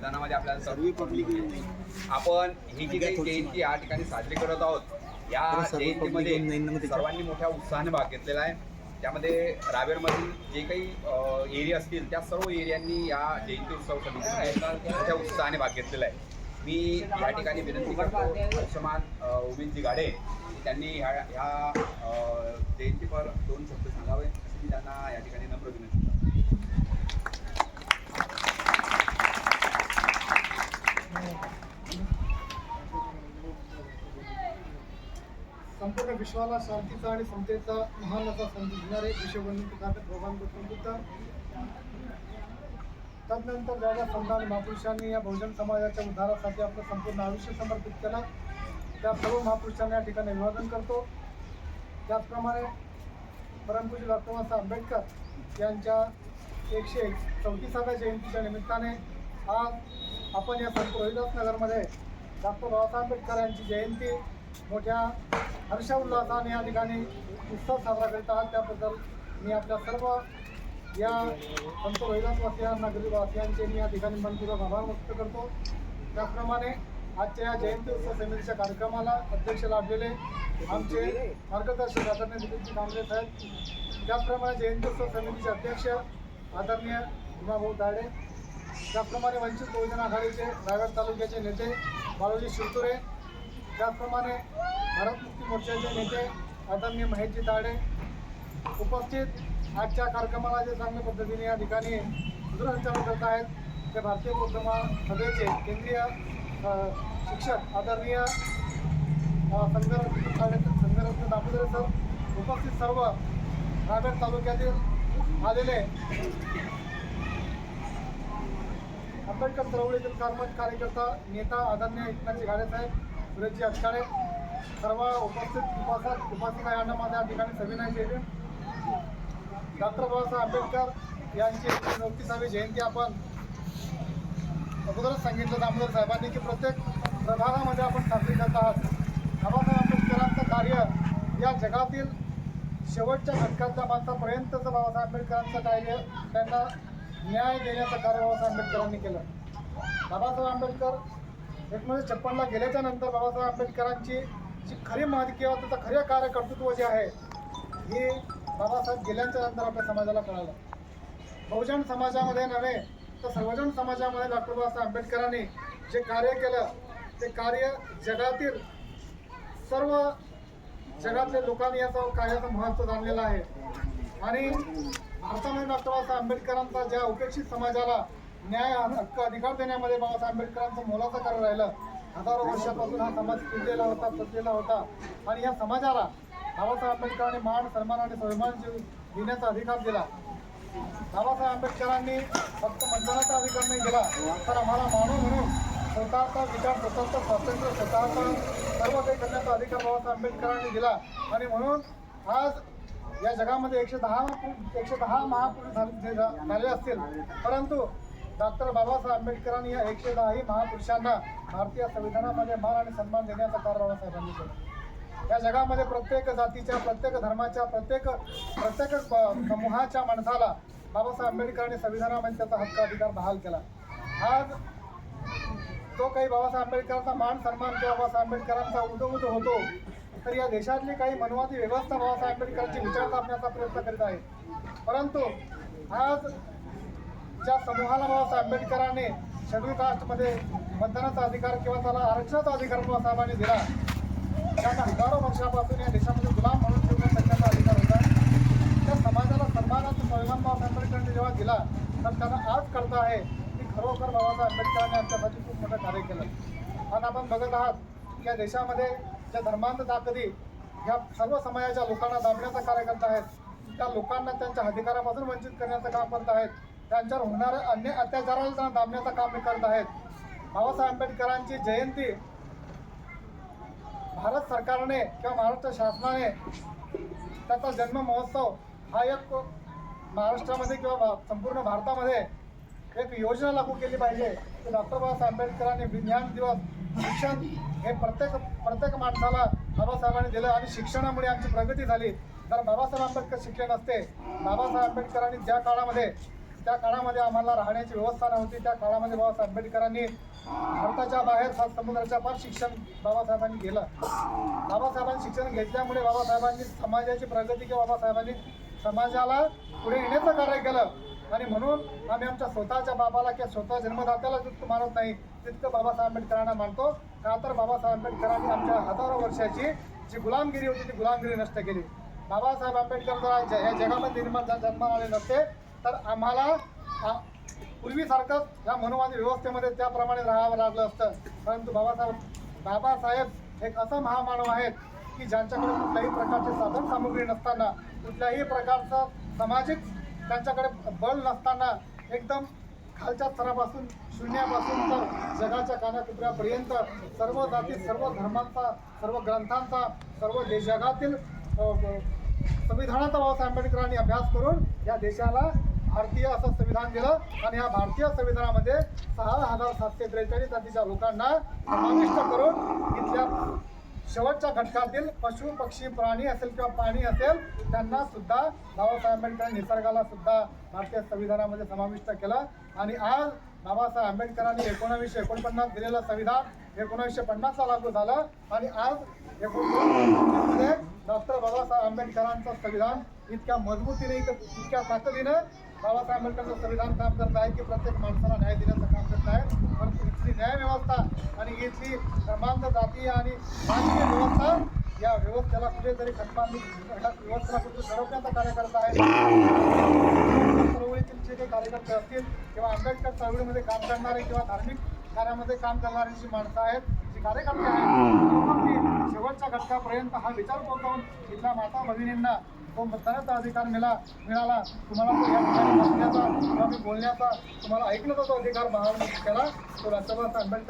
संविधानामध्ये आपल्याला सर्व पब्लिक आपण ही जी काही जयंती या ठिकाणी साजरी करत आहोत या जयंतीमध्ये सर्वांनी मोठ्या उत्साहाने भाग घेतलेला आहे. त्यामध्ये रावेरमधील जे काही एरिया असतील त्या सर्व एरियांनी या जयंती उत्सव मोठ्या उत्साहाने भाग घेतलेला आहे. मी या ठिकाणी विनंती करतो आयुष्यमान अ, उमेदजी गाडे त्यांनी ह्या ह्या जयंतीवर दोन शब्द सांगावे अशी मी त्यांना या ठिकाणी नम्र विनंती करतो संपूर्ण विश्वाला शांतीचा आणि समतेचा महान असा संदेश देणारे विश्वबंधू पितामह भगवान गौतम बुद्ध तदनंतर ज्या संत आणि महापुरुषांनी या बहुजन समाजाच्या उद्धारासाठी आपलं संपूर्ण आयुष्य समर्पित केलं. त्या सर्व महापुरुषांना या ठिकाणी अभिवादन करतो. त्याचप्रमाणे परमपूज्य डॉक्टर बाबासाहेब आंबेडकर यांच्या एकशे चौतीसाव्या जयंतीच्या निमित्ताने आज आपण या संत रोहिदासनगरमध्ये डॉक्टर बाबासाहेब आंबेडकर यांची जयंती मोठ्या हर्षोल्लासाने या ठिकाणी उत्सव साजरा करीत आहात. त्याबद्दल मी आपल्या सर्व या संत रोहिदासवासिया नागरिकवासियांचे मी या ठिकाणी मनपूर्वक आभार व्यक्त करतो. त्याचप्रमाणे आजच्या या जयंती उत्सव समितीच्या कार्यक्रमाला अध्यक्ष लाभलेले आमचे मार्गदर्शक आदरणीय दिलीपजी कांबळे साहेब त्याचप्रमाणे जयंती उत्सव समितीचे अध्यक्ष आदरणीय भीमाभाऊ दाडे त्याचप्रमाणे वंचित बहुजन आघाडीचे रायगड तालुक्याचे नेते बाळोजी शिवतुरे त्याचप्रमाणे भारत मुक्ती मोर्चाचे नेते आदरणीय महेशजी ताडे उपस्थित आजच्या कार्यक्रमाला जे चांगल्या पद्धतीने या ठिकाणी सूत्रसंचालन करत आहेत ते भारतीय बौद्ध सभेचे केंद्रीय शिक्षक आदरणीय संघरत्न ताडे- संघरत्न दामोदर सर उपस्थित सर्व रायगड तालुक्यातील आलेले आंबेडकर चळवळीतील कर्मठ कार्यकर्ता नेता आदरणीय एकनाथजी गाडेसाहेब सुरेशजी अटकाळे सर्व उपस्थित उपासक उपासिका यांना माझ्या या ठिकाणी सविनय केले. डॉक्टर बाबासाहेब आंबेडकर यांची एकशे चौतीसावी जयंती आपण अगोदरच सांगितलं. दामोदर साहेबांनी की प्रत्येक प्रभागामध्ये आपण साजरी करत आहात. बाबासाहेब आंबेडकरांचं कार्य या जगातील शेवटच्या घटकांच्या माणसापर्यंतचं बाबासाहेब आंबेडकरांचं कार्य त्यांना न्याय देण्याचं कार्य बाबासाहेब आंबेडकरांनी केलं. बाबासाहेब आंबेडकर एकोणीसशे छप्पनला गेल्याच्यानंतर बाबासाहेब आंबेडकरांची जी खरी महती किंवा त्याचं खरं कार्यकर्तृत्व जे आहे हे बाबासाहेब गेल्याच्यानंतर आपल्या समाजाला कळालं. बहुजन समाजामध्ये नव्हे तर सर्वजन समाजामध्ये डॉक्टर बाबासाहेब आंबेडकरांनी जे कार्य केलं ते कार्य जगातील सर्व जगातल्या लोकांनी याचं कार्याचं महत्त्व जाणलेलं आहे. आणि भारतामध्ये डॉक्टर बाबासाहेब आंबेडकरांचा ज्या उपेक्षित समाजाला न्याय हक्क अधिकार देण्यामध्ये बाबासाहेब आंबेडकरांचं मोलाचं कार्य राहिलं. हजारो वर्षापासून हा समाज पिजलेला होता पचलेला होता. आणि या समाजाला बाबासाहेब आंबेडकरांनी मान सन्मान आणि स्वाभिमान देण्याचा अधिकार दिला. बाबासाहेब आंबेडकरांनी फक्त मतदानाचा अधिकार नाही दिला तर आम्हाला माणूस म्हणून स्वतःचा विचार स्वतःचं स्वातंत्र्य स्वतःचा सर्व काही करण्याचा अधिकार बाबासाहेब आंबेडकरांनी दिला. आणि म्हणून आज या जगामध्ये एकशे दहा एकशे दहा महापुरुष झाले असतील. परंतु डॉक्टर बाबासाहेब आंबेडकरांनी या एकशे दहाही महापुरुषांना भारतीय संविधानामध्ये मान आणि सन्मान देण्याचं कार्य बाबासाहेबांनी केलं या जगामध्ये प्रत्येक जातीच्या प्रत्येक धर्माच्या प्रत्येक प्रत्येक प- समूहाच्या माणसाला बाबासाहेब आंबेडकरांनी संविधानामध्ये त्याचा हक्क अधिकार बहाल केला. आज जो काही बाबासाहेब आंबेडकरांचा मान सन्मान किंवा बाबासाहेब आंबेडकरांचा उदोउद होतो तर या देशातली काही मनवादी व्यवस्था बाबासाहेब आंबेडकरांची विचार साधण्याचा प्रयत्न करीत आहे. परंतु आज ज्या समूहाला बाबासाहेब आंबेडकरांनी शेड्यूल कास्टमध्ये मतदानाचा अधिकार किंवा त्याला आरक्षणाचा अधिकार बाबासाहेबांनी दिला त्यांना हजारो वर्षापासून या देशामध्ये गुलाम म्हणून ठेवण्याचा त्यांचा अधिकार होता. त्या समाजाला सन्मानाचा परिणाम बाबासाहेब आंबेडकरांनी जेव्हा दिला तर त्यांना आज कळतं आहे की खरोखर बाबासाहेब आंबेडकरांनी आमच्यासाठी खूप मोठं कार्य केलं. आणि आपण बघत आहात की या देशामध्ये ज्या धर्मांत ताकदी ह्या सर्व समाजाच्या लोकांना दाबण्याचं कार्य करत आहेत त्या लोकांना त्यांच्या अधिकारापासून वंचित करण्याचं काम करत आहेत. त्यांच्यावर होणाऱ्या अन्य अत्याचाराला दाबण्याचं काम करत आहेत. बाबासाहेब आंबेडकरांची जयंती भारत सरकारने किंवा महाराष्ट्र शासनाने त्याचा जन्म महोत्सव हा एक महाराष्ट्रामध्ये किंवा संपूर्ण भारतामध्ये एक योजना लागू केली पाहिजे. की डॉक्टर बाबासाहेब आंबेडकरांनी विज्ञान दिवस शिक्षण हे प्रत्येक प्रत्येक माणसाला बाबासाहेबांनी दिलं आणि शिक्षणामुळे आमची प्रगती झाली. तर बाबासाहेब आंबेडकर शिक्षण असते बाबासाहेब आंबेडकरांनी ज्या काळामध्ये त्या काळामध्ये आम्हाला राहण्याची व्यवस्था नव्हती. त्या काळामध्ये बाबासाहेब आंबेडकरांनी भारताच्या बाहेर सात समुद्राच्या पार शिक्षण बाबासाहेबांनी केलं बाबासाहेबांनी शिक्षण घेतल्यामुळे बाबासाहेबांनी समाजाची प्रगती किंवा बाबासाहेबांनी समाजाला पुढे येण्याचं कार्य केलं. आणि म्हणून आम्ही आमच्या स्वतःच्या बाबाला किंवा स्वतः जन्मदात्याला जितकं मानत नाही तितकं बाबासाहेब आंबेडकरांना मानतो. का तर बाबासाहेब आंबेडकरांनी आमच्या हजारो वर्षाची जी गुलामगिरी होती ती गुलामगिरी नष्ट केली. बाबासाहेब आंबेडकर जर या जगामध्ये निर्माण झा- जन्माला आले नसते. तर आम्हाला पूर्वीसारखंच या मनोवादी व्यवस्थेमध्ये त्याप्रमाणे राहावं लागलं असतं. परंतु बाबासाहेब बाबासाहेब एक असं महामानव आहेत की ज्यांच्याकडे कुठल्याही प्रकारचे साधन सामुग्री नसताना कुठल्याही प्रकारचं सामाजिक त्यांच्याकडे बळ नसताना एकदम खालच्या स्तरापासून शून्यापासून तर जगाच्या कानाकोपऱ्यापर्यंत सर्व जाती सर्व धर्मांचा सर्व ग्रंथांचा सर्व देश जगातील संविधानाचा बाबासाहेब आंबेडकरांनी अभ्यास करून या देशाला भारतीय असं संविधान दिलं. आणि या भारतीय संविधानामध्ये सहा हजार सातशे त्रेचाळीस जातीच्या लोकांना समाविष्ट करून इथल्या शेवटच्या घटकातील पशु पक्षी प्राणी असेल किंवा पाणी असेल त्यांना सुद्धा बाबासाहेब आंबेडकरांनी निसर्गाला सुद्धा भारतीय संविधानामध्ये समाविष्ट केलं. आणि आज बाबासाहेब आंबेडकरांनी एकोणावीसशे एकोणपन्नास दिलेलं संविधान एकोणावीसशे पन्नासला लागू झालं. आणि आज एकोणीसशे डॉक्टर बाबासाहेब आंबेडकरांचं संविधान इतक्या मजबूतीने इतक्या ताकदीनं बाबासाहेब आंबेडकरचं संविधान काम करत आहे की प्रत्येक माणसाला न्याय देण्याचं काम करत आहे. परंतु इथली न्यायव्यवस्था आणि इथली धर्मांत जातीय आणि राजकीय व्यवस्था या व्यवस्थेला कुठेतरी खतपाणी व्यवस्थेला कुठे घडवण्याचं कार्य करत आहे. चळवळीतील जे काही कार्यकर्ते असतील किंवा आंबेडकर चळवळीमध्ये काम करणारे किंवा धार्मिक कार्यामध्ये काम करणारी जी माणसं आहेत जी कार्यकर्ते आहेत शेवटच्या घटकापर्यंत हा विचार पोहोचवून इथल्या माता भगिनींना तो मतदानाचा अधिकार मिळा मिळाला. तुम्हाला तो या ठिकाणी बसण्याचा किंवा बोलण्याचा तुम्हाला ऐकण्याचा तो अधिकार बहाल केला. तो राष्ट्रभाषा आंबेडकर